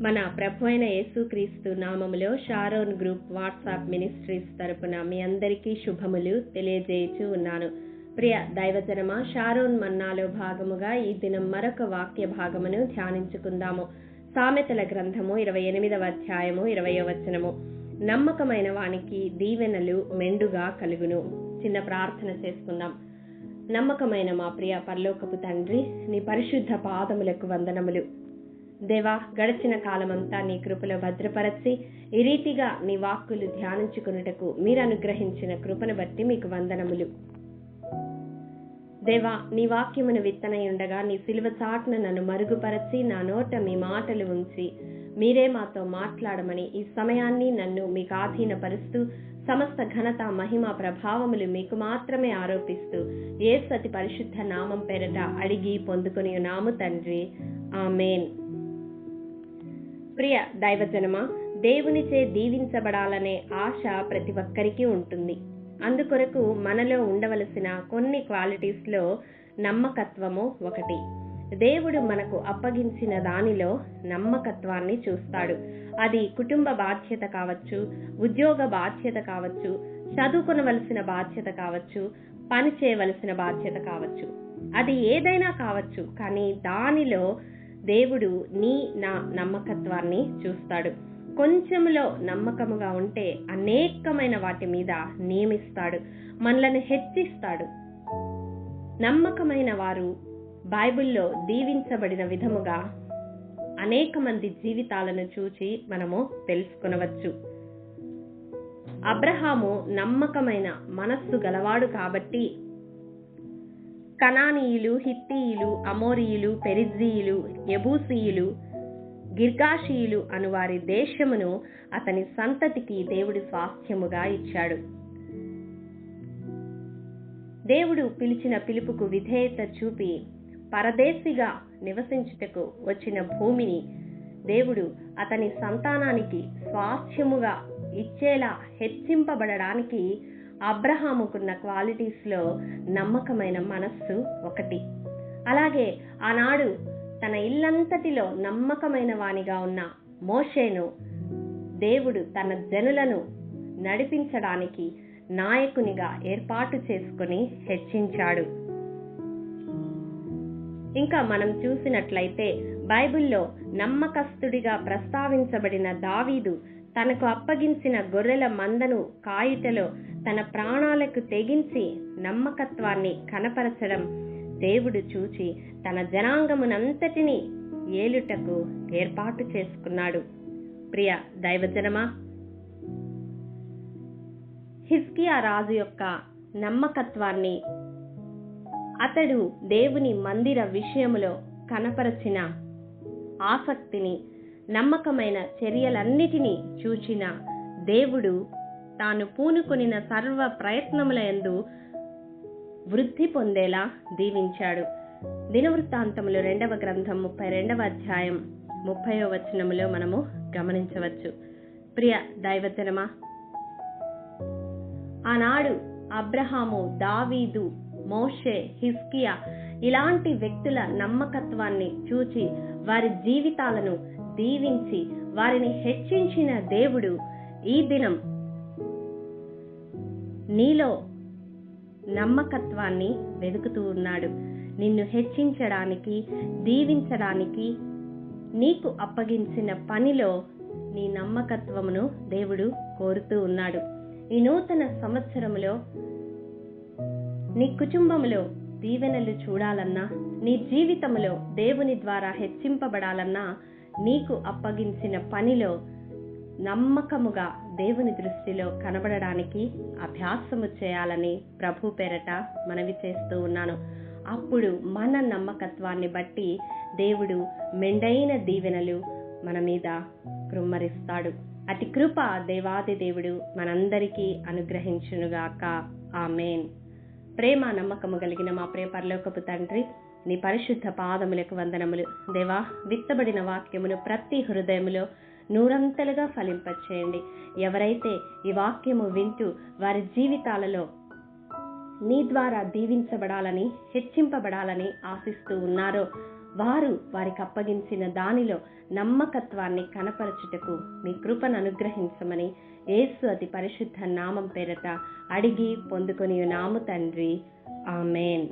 మన ప్రభు అయిన యేసుక్రీస్తు నామములో షారోన్ గ్రూప్ వాట్సాప్ మినిస్ట్రీస్ తరపున మీ అందరికీ శుభములు తెలియజేయచూ ఉన్నాను. ప్రియ దైవజనమ షారోన్ మన్నాలో భాగముగా ఈ దినం మరొక వాక్య భాగమును ధ్యానించుకుందాము. సామెతల గ్రంథము ఇరవై ఎనిమిదవ అధ్యాయము ఇరవయో వచనము. నమ్మకమైన వానికి దీవెనలు మెండుగా కలుగును. చిన్న ప్రార్థన చేసుకుందాం. నమ్మకమైన మా ప్రియ పరలోకపు తండ్రి నీ పరిశుద్ధ పాదములకు వందనములు. దేవా గడిచిన కాలమంతా నీ కృపలో భద్రపరచి ఈ రీతిగా నీ వాక్కులు ధ్యానించుకున్నటకు మీరు అనుగ్రహించిన కృపను బట్టి మీకు వందనములు. దేవా నీ వాక్యమును విత్తనై ఉండగా నీ సిలువ చాట్న నన్ను మరుగుపరచి నా నోట మీ మాటలు ఉంచి మీరే మాతో మాట్లాడమని ఈ సమయాన్ని నన్ను మీకు ఆధీనపరుస్తూ సమస్త ఘనత మహిమ ప్రభావములు మీకు మాత్రమే ఆరోపిస్తూ ఏ సతి పరిశుద్ధ నామం పేరట అడిగి పొందుకుని నాము తండ్రి. ఆమెన్. ప్రియ దైవజనమ దేవునిచే దీవించబడాలనే ఆశ ప్రతి ఒక్కరికి ఉంటుంది. అందుకొరకు మనలో ఉండవలసిన కొన్ని క్వాలిటీస్లో నమ్మకత్వము ఒకటి. దేవుడు మనకు అప్పగించిన దానిలో నమ్మకత్వాన్ని చూస్తాడు. అది కుటుంబ బాధ్యత కావచ్చు ఉద్యోగ బాధ్యత కావచ్చు చదువుకునవలసిన బాధ్యత కావచ్చు పని చేయవలసిన బాధ్యత కావచ్చు. అది ఏదైనా కావచ్చు కానీ దానిలో దేవుడు నీ నా నమ్మకత్వాన్ని చూస్తాడు. కొంచెంలో నమ్మకముగా ఉంటే అనేకమైన వాటి మీద నియమిస్తాడు. మనలను హెచ్చిస్తాడు. నమ్మకమైన వారు బైబిల్లో దీవించబడిన విధముగా అనేక మంది జీవితాలను చూచి మనము తెలుసుకునవచ్చు. అబ్రహాము నమ్మకమైన మనస్సు గలవాడు కాబట్టి కనానీయులు హిత్తీయులు అమోరియులు పెరిజీయులు యబూసీయులు గిర్గాషీయులు అను వారి దేశమును అతని సంతతికి దేవుడు స్వాస్థ్యముగా ఇచ్చాడు. దేవుడు పిలిచిన పిలుపుకు విధేయత చూపి పరదేశిగా నివసించుటకు వచ్చిన భూమిని దేవుడు అతని సంతానానికి స్వాస్థ్యముగా ఇచ్చేలా హెచ్చింపబడడానికి అబ్రహాముకున్న క్వాలిటీస్లో నమ్మకమైన మనస్సు ఒకటి. అలాగే ఆనాడు తన ఇల్లంతటిలో నమ్మకమైన వానిగా ఉన్న మోషేను దేవుడు తన జనులను నడిపించడానికి నాయకునిగా ఏర్పాటు చేసుకుని హెచ్చించాడు. ఇంకా మనం చూసినట్లయితే బైబిల్లో నమ్మకస్తుడిగా ప్రస్తావించబడిన దావీదు తనకు అప్పగించిన గొర్రెల మందను కాయుటలో తన ప్రాణాలకు తెగించి నమ్మకత్వాన్ని కనపరచడం దేవుడు చూచి తన జనాంగమునంతటిని ఏలుటకు ఏర్పాటు చేసుకున్నాడు. ప్రియ దైవజనమా హిస్కియా రాజు యొక్క నమ్మకత్వాన్ని అతడు దేవుని మందిర విషయములో కనపరచిన ఆసక్తిని నమ్మకమైన చర్యలన్నిటినీ చూచిన దేవుడు తాను పూనుకొనిన సర్వ ప్రయత్నముల ఎందు వృద్ధి పొందేలా దీవించాడు. దినవృత్తాంతములు రెండవ గ్రంథం ముప్పై రెండవ అధ్యాయం ముప్పయో వచనములో మనము గమనించవచ్చు. ప్రియ దైవజనమా ఆనాడు అబ్రహాము దావీదు మోషే హిస్కియా ఇలాంటి వ్యక్తుల నమ్మకత్వాన్ని చూచి వారి జీవితాలను దీవించి వారిని హెచ్చించిన దేవుడు ఈ దినం నీలో నమ్మకత్వాన్ని వెతుకుతూ ఉన్నాడు. నిన్ను హెచ్చించడానికి దీవించడానికి నీకు అప్పగించిన పనిలో నీ నమ్మకత్వమును దేవుడు కోరుతూ ఉన్నాడు. ఈ నూతన సంవత్సరములో నీ కుటుంబములో దీవెనలు చూడాలన్నా నీ జీవితంలో దేవుని ద్వారా హెచ్చింపబడాలన్నా నీకు అప్పగించిన పనిలో నమ్మకముగా దేవుని దృష్టిలో కనబడడానికి అభ్యాసము చేయాలని ప్రభు పేరట మనవి చేస్తూ ఉన్నాను. అప్పుడు మన నమ్మకత్వాన్ని బట్టి దేవుడు మెండైన దీవెనలు మన మీద కృమ్మరిస్తాడు. అతి కృప దేవాది దేవుడు మనందరికీ అనుగ్రహించునుగాక. ఆమెన్. ప్రేమ నమ్మకము కలిగిన మా ప్రియ పరలోకపు తండ్రి నీ పరిశుద్ధ పాదములకు వందనములు. దేవా విత్తబడిన వాక్యమును ప్రతి హృదయములో నూరంతలుగా ఫలింపచేయండి. ఎవరైతే ఈ వాక్యము వింటూ వారి జీవితాలలో నీ ద్వారా దీవించబడాలని హెచ్చింపబడాలని ఆశిస్తూ ఉన్నారో వారు వారికి అప్పగించిన దానిలో నమ్మకత్వాన్ని కనపరచుటకు మీ కృపను అనుగ్రహించమని యేసు అతి పరిశుద్ధ నామం పేరట అడిగి పొందుకొని నాము తండ్రి. ఆమెన్.